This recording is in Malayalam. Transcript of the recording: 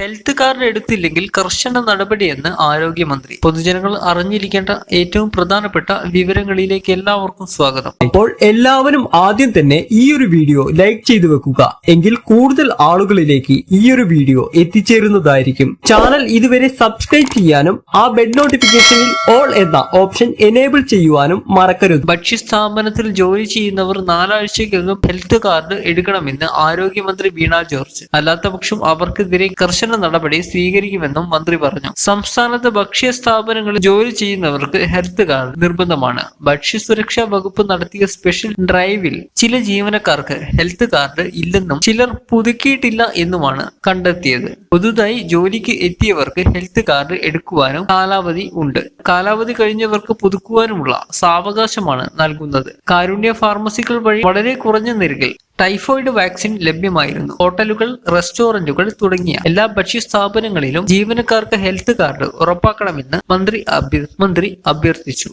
ഹെൽത്ത് കാർഡ് എടുത്തില്ലെങ്കിൽ കർശന നടപടിയെന്ന് ആരോഗ്യമന്ത്രി. പൊതുജനങ്ങൾ അറിഞ്ഞിരിക്കേണ്ട ഏറ്റവും പ്രധാനപ്പെട്ട വിവരങ്ങളിലേക്ക് എല്ലാവർക്കും സ്വാഗതം. അപ്പോൾ എല്ലാവരും ആദ്യം തന്നെ ഈ ഒരു വീഡിയോ ലൈക്ക് ചെയ്തു വെക്കുക. എങ്കിൽ കൂടുതൽ ആളുകളിലേക്ക് ഈ ഒരു വീഡിയോ എത്തിച്ചേരുന്നതായിരിക്കും. ചാനൽ ഇതുവരെ സബ്സ്ക്രൈബ് ചെയ്യാനും ആ ബെഡ് നോട്ടിഫിക്കേഷനിൽ ഓൾ എന്ന ഓപ്ഷൻ എനേബിൾ ചെയ്യുവാനും മറക്കരുത്. ഭക്ഷ്യ സ്ഥാപനത്തിൽ ജോലി ചെയ്യുന്നവർ നാലാഴ്ചയ്ക്കകം ഹെൽത്ത് കാർഡ് എടുക്കണമെന്ന് ആരോഗ്യമന്ത്രി വീണ ജോർജ്. അല്ലാത്ത പക്ഷം അവർക്കെതിരെ കർശന നടപടി സ്വീകരിക്കുമെന്നും മന്ത്രി പറഞ്ഞു. സംസ്ഥാനത്ത് ഭക്ഷ്യ സ്ഥാപനങ്ങളിൽ ജോലി ചെയ്യുന്നവർക്ക് ഹെൽത്ത് കാർഡ് നിർബന്ധമാണ്. ഭക്ഷ്യ ഭക്ഷ്യസുരക്ഷാ വകുപ്പ് നടത്തിയ സ്പെഷ്യൽ ഡ്രൈവിൽ ചില ജീവനക്കാർക്ക് ഹെൽത്ത് കാർഡ് ഇല്ലെന്നും ചിലർ പുതുക്കിയിട്ടില്ല എന്നുമാണ് കണ്ടെത്തിയത്. പുതുതായി ജോലിക്ക് എത്തിയവർക്ക് ഹെൽത്ത് കാർഡ് എടുക്കുവാനും കാലാവധി ഉണ്ട്. കാലാവധി കഴിഞ്ഞവർക്ക് പുതുക്കുവാനുമുള്ള സാവകാശമാണ് നൽകുന്നത്. കാരുണ്യ ഫാർമസികൾ വഴി വളരെ കുറഞ്ഞ നിരക്കിൽ ടൈഫോയിഡ് വാക്സിൻ ലഭ്യമായിരുന്നു. ഹോട്ടലുകൾ റെസ്റ്റോറന്റുകൾ തുടങ്ങിയ എല്ലാ ഭക്ഷ്യ സ്ഥാപനങ്ങളിലും ജീവനക്കാർക്ക് ഹെൽത്ത് കാർഡ് ഉറപ്പാക്കണമെന്ന് മന്ത്രി മന്ത്രി അഭ്യർത്ഥിച്ചു.